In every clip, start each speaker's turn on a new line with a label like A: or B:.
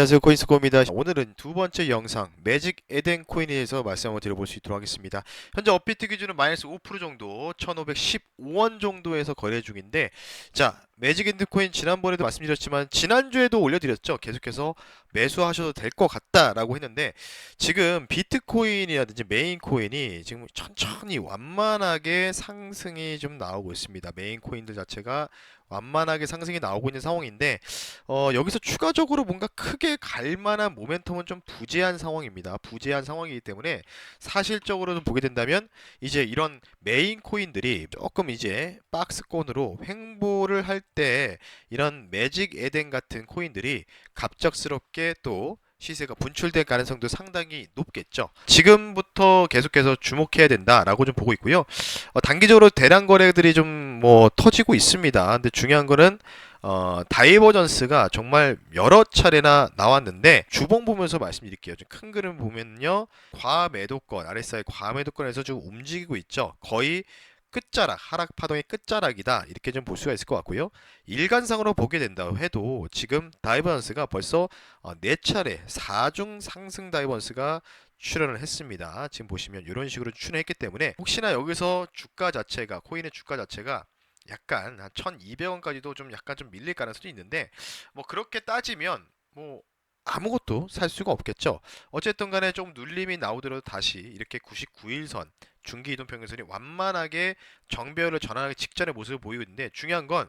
A: 안녕하세요. 코인스코입니다. 오늘은 두 번째 영상 매직 에덴 코인에 대해서 말씀을 드려볼 수 있도록 하겠습니다. 현재 업비트 기준은 마이너스 5% 정도 1515원 정도에서 거래 중인데 자 매직 에덴 코인 지난번에도 말씀드렸지만 지난주에도 올려드렸죠 계속해서 매수하셔도 될 것 같다라고 했는데 지금 비트코인이라든지 메인 코인이 지금 천천히 완만하게 상승이 좀 나오고 있습니다 메인 코인들 자체가 완만하게 상승이 나오고 있는 상황인데 어, 여기서 추가적으로 뭔가 크게 갈 만한 모멘텀은 좀 부재한 상황입니다. 부재한 상황이기 때문에 사실적으로 좀 보게 된다면 이제 이런 메인 코인들이 조금 이제 박스권으로 횡보를 할때 이런 매직 에덴 같은 코인들이 갑작스럽게 또 시세가 분출될 가능성도 상당히 높겠죠. 지금부터 계속해서 주목해야 된다라고 좀 보고 있고요. 어, 단기적으로 대량 거래들이 좀 뭐 터지고 있습니다. 근데 중요한 거는 어, 다이버전스가 정말 여러 차례나 나왔는데 주봉 보면서 말씀드릴게요. 좀큰 그림 보면요. 과매도권, RSI 과매도권에서 좀 움직이고 있죠. 거의 끝자락, 하락 파동의 끝자락이다. 이렇게 좀 볼 수가 있을 것 같고요. 일간상으로 보게 된다 해도 지금 다이버전스가 벌써 어, 네 차례 4중 상승 다이버전스가 출연을 했습니다. 지금 보시면 이런 식으로 출연했기 때문에 혹시나 여기서 주가 자체가 코인의 주가 자체가 약간 한 1,200원까지도 좀 약간 좀 밀릴 가능성도 있는데 뭐 그렇게 따지면 뭐 아무것도 살 수가 없겠죠. 어쨌든 간에 좀 눌림이 나오더라도 다시 이렇게 99일선 중기 이동 평균선이 완만하게 정배열을 전환하기 직전의 모습을 보이고 있는데 중요한 건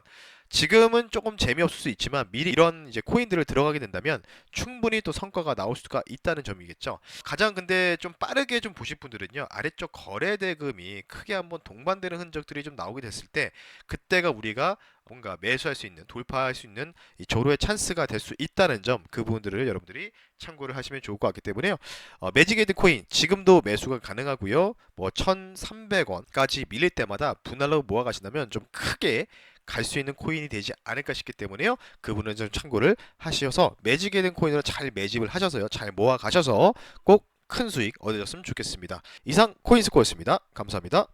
A: 지금은 조금 재미없을 수 있지만 미리 이런 이제 코인들을 들어가게 된다면 충분히 또 성과가 나올 수가 있다는 점이겠죠. 가장 근데 좀 빠르게 좀 보실 분들은요. 아래쪽 거래 대금이 크게 한번 동반되는 흔적들이 좀 나오게 됐을 때 그때가 우리가 뭔가 매수할 수 있는 돌파할 수 있는 이 조로의 찬스가 될 수 있다는 점 그 부분들을 여러분들이 참고를 하시면 좋을 것 같기 때문에요. 어, 매직에드 코인 지금도 매수가 가능하고요. 뭐 1,300원까지 밀릴 때마다 분할로 모아 가신다면 좀 크게 갈 수 있는 코인이 되지 않을까 싶기 때문에요. 그분은 좀 참고를 하셔서 매직에든 코인으로 잘 매집을 하셔서요. 잘 모아 가셔서 꼭 큰 수익 얻으셨으면 좋겠습니다. 이상 코인스코였습니다. 감사합니다.